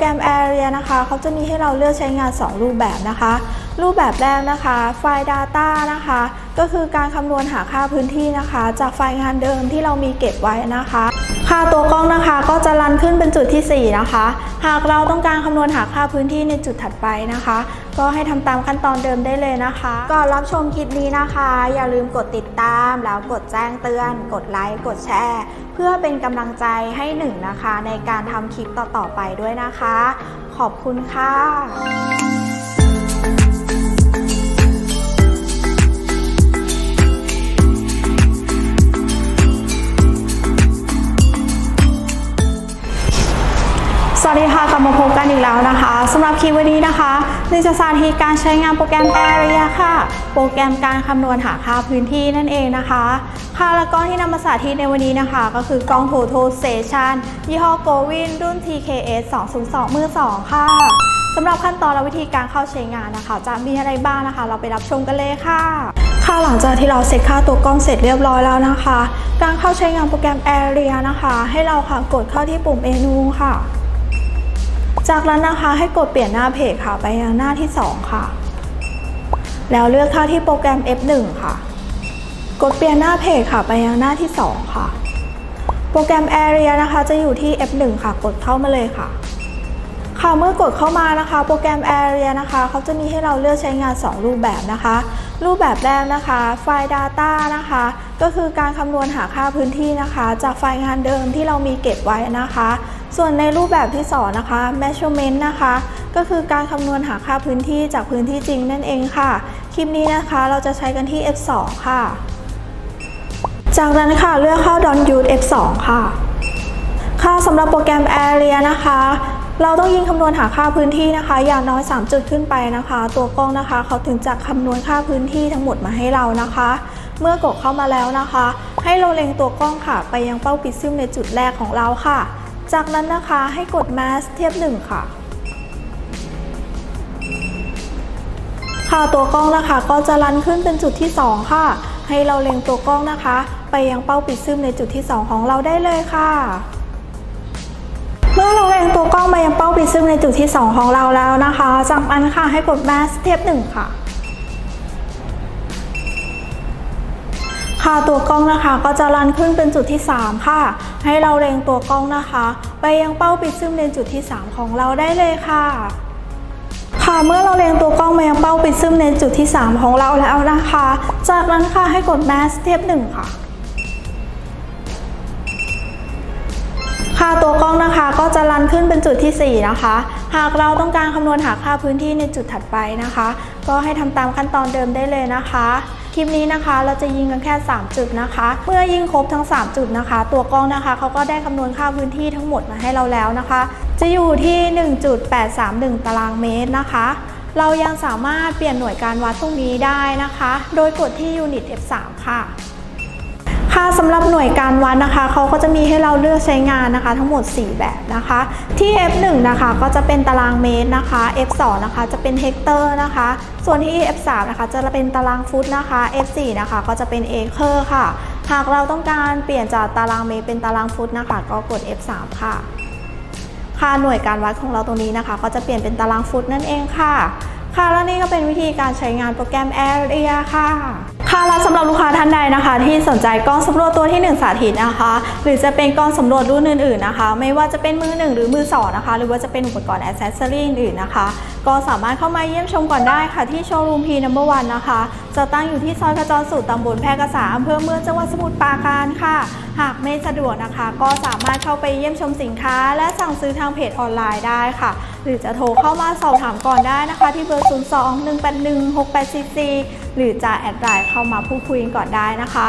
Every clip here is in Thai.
แกรม Area นะคะเขาจะมีให้เราเลือกใช้งาน 2 รูปแบบนะคะ รูปแบบแรกนะคะไฟล์ Data นะคะ ก็คือการคำนวณหาค่าพื้นที่นะคะ จากไฟล์งานเดิมที่เรามีเก็บไว้นะคะ ค่าตัวกล้องนะคะก็จะรันขึ้นเป็นจุดที่ 4 นะคะ หากเราต้องการคำนวณหาค่าพื้นที่ในจุดถัดไปนะคะ ก็ให้ทำตามขั้นตอนเดิมได้เลยนะคะก่อนรับชมคลิปนี้นะคะ อย่าลืมกดติดตามแล้วกดแจ้งเตือน กดไลค์กดแชร์ เพื่อเป็นกำลังใจให้หนึ่งนะคะ ในการทำคลิปต่อๆไปด้วยนะคะ ขอบคุณค่ะ สวัสดีค่ะกลับมาพบกันอีกแล้วนะคะสำหรับคลิปวันนี้นะคะนิจะสาธิตการใช้งานโปรแกรม Area ค่ะ โปรแกรมการคำนวณหาค่าพื้นที่นั่นเองนะคะ ค่ะและกล้องที่นำมาสาธิตในวันนี้นะคะ ก็คือกล้อง Total Station ยี่ห้อ Govin รุ่น TKS 202มือ2ค่ะสำหรับขั้นตอนและวิธีการเข้าใช้งานนะคะ จะมีอะไรบ้างนะคะ เราไปรับชมกันเลยค่ะค่ะหลังจากที่เราเซตค่าตัวกล้องเสร็จเรียบร้อยแล้วนะคะ การเข้าใช้งานโปรแกรม Area นะคะ ให้เราค่ะกดเข้าที่ปุ่มเมนูค่ะ จากนั้นนะคะให้กดเปลี่ยนหน้าเพจค่ะ ไปยังหน้าที่ 2 ค่ะ แล้วเลือกเข้าที่โปรแกรม F1 ค่ะ กดเปลี่ยนหน้าเพจค่ะ ไปยังหน้าที่ 2 ค่ะ โปรแกรม Area นะคะจะอยู่ที่ F1 ค่ะ กดเข้ามาเลยค่ะ ค่ะเมื่อกดเข้ามานะคะ โปรแกรม Area นะคะเขาจะมีให้เราเลือกใช้งาน 2 รูปแบบนะคะ รูปแบบแรกนะคะไฟล์ Data นะคะ ก็คือการคำนวณหาค่าพื้นที่นะคะ จากไฟล์งานเดิมที่เรามีเก็บไว้นะคะ ส่วนในรูปแบบที่สองนะคะ measurement นะคะ ก็คือการคำนวณหาค่าพื้นที่จากพื้นที่จริงนั่นเองค่ะ คลิปนี้นะคะเราจะใช้กันที่ F2 ค่ะ จากนั้นค่ะเลือกเข้า Don't Use F2 ค่ะ ค่ะสำหรับโปรแกรม Area นะคะ เราต้องยิงคำนวณหาค่าพื้นที่นะคะ อย่างน้อย 3 จุดขึ้นไปนะคะ ตัวกล้องนะคะ เขาถึงจะคำนวณค่าพื้นที่ทั้งหมดมาให้เรานะคะ เมื่อกดเข้ามาแล้วนะคะ ให้เราเล็งตัวกล้องค่ะ ไปยังเป้าปิดซิมในจุดแรกของเราค่ะ จากนั้นนะคะให้กด Mask เทียบ 1 ค่ะค่ะตัวกล้องนะคะก็จะรันขึ้นเป็นจุดที่ 2 ค่ะ ให้เราเล็งตัวกล้องนะคะ ไปยังเป้าปิดซึมในจุดที่ 2 ของเราได้เลยค่ะ เมื่อเราเลงตัวกล้องมายังเป้าปิดซึมในจุดที่ 2 ของเราแล้วนะคะจากนั้นค่ะให้กด Mask เทียบ1ค่ะค่ะตัวกล้องนะคะก็จะรันขึ้นเป็นจุดที่ 3 ค่ะ ให้เราเล็งตัวกล้องนะคะ ไปยังเป้าปิดซึมในจุดที่ 3 ของเราได้เลยค่ะ ค่ะเมื่อเราเล็งตัวกล้องมายังเป้าปิดซึมในจุดที่ 3 ของเราแล้วนะคะ จากนั้นค่ะให้กด Mask เทียบ1ค่ะค่ะ ก็จะรันขึ้นเป็นจุดที่ 4 นะคะ หากเราต้องการคำนวณหาค่าพื้นที่ในจุดถัดไปนะคะ ก็ให้ทำตามขั้นตอนเดิมได้เลยนะคะคลิปนี้นะคะเราจะยิงกันแค่ 3 จุดนะคะ เมื่อยิงครบทั้ง 3 จุดนะคะ ตัวกล้องนะคะเขาก็ได้คำนวณค่าพื้นที่ทั้งหมดมาให้เราแล้วนะคะ จะอยู่ที่ 1.831 ตารางเมตรนะคะ เรายังสามารถเปลี่ยนหน่วยการวัดตรงนี้ได้นะคะ โดยกดที่ Unit F3 ค่ะ ค่ะสำหรับหน่วยการวัดนะคะเขาก็จะมีให้เราเลือกใช้งานนะคะ ทั้งหมด 4 แบบนะคะ ที่ F1 นะคะก็จะเป็นตารางเมตรนะคะ F2 นะคะจะเป็นเฮกเตอร์นะคะ ส่วนที่ F3 นะคะจะเป็นตารางฟุตนะคะ F4 นะคะก็จะเป็นเอเคอร์ค่ะ หากเราต้องการเปลี่ยนจากตารางเมตรเป็นตารางฟุตนะคะ ก็กด F3 ค่ะค่าหน่วยการวัดของเราตรงนี้นะคะ ก็จะเปลี่ยนเป็นตารางฟุตนั่นเองค่ะ ค่ะ แล้วนี่ก็เป็นวิธีการใช้งานโปรแกรม Area ค่ะ ค่ะแล้วสำหรับลูกค้าท่านใดนะคะ ที่สนใจกล้องสำรวจตัวที่ 1 สาธิตนะคะ หรือจะเป็นกล้องสำรวจรุ่นอื่นๆนะคะ ไม่ว่าจะเป็นมือหนึ่งหรือมือสองนะคะ หรือว่าจะเป็นอุปกรณ์อ c เซสซอรี่อื่นๆนะคะ ก็สามารถเข้ามาเยี่ยมชมก่อนได้ค่ะที่โชว์รูมพีนัมเบอร์วันนะคะจะตั้งอยู่ที่ซอยขจรสูตรตำบลแพรกษาอำเภอเมืองจังหวัดสมุทรปราการค่ะ หากไม่สะดวกนะคะ ก็สามารถเข้าไปเยี่ยมชมสินค้า และสั่งซื้อทางเพจออนไลน์ได้ค่ะ หรือจะโทรเข้ามาสอบถามก่อนได้นะคะ ที่เบอร์ 0 2 1 8 1 6 8 4 4 หรือจะแอดไลน์เข้ามาพูดคุยกันก่อนได้นะคะ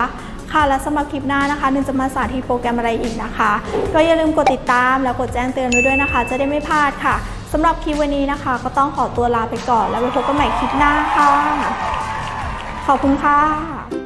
ค่ะและสำหรับคลิปหน้านะคะนึงจะมาสาธิตโปรแกรมอะไรอีกนะคะ ก็อย่าลืมกดติดตามแล้วกดแจ้งเตือนไว้ด้วยนะคะ จะได้ไม่พลาดค่ะสำหรับคลิปวันนี้นะคะ ก็ต้องขอตัวลาไปก่อน แล้วไว้พบกันใหม่คลิปหน้าค่ะ ขอบคุณค่ะ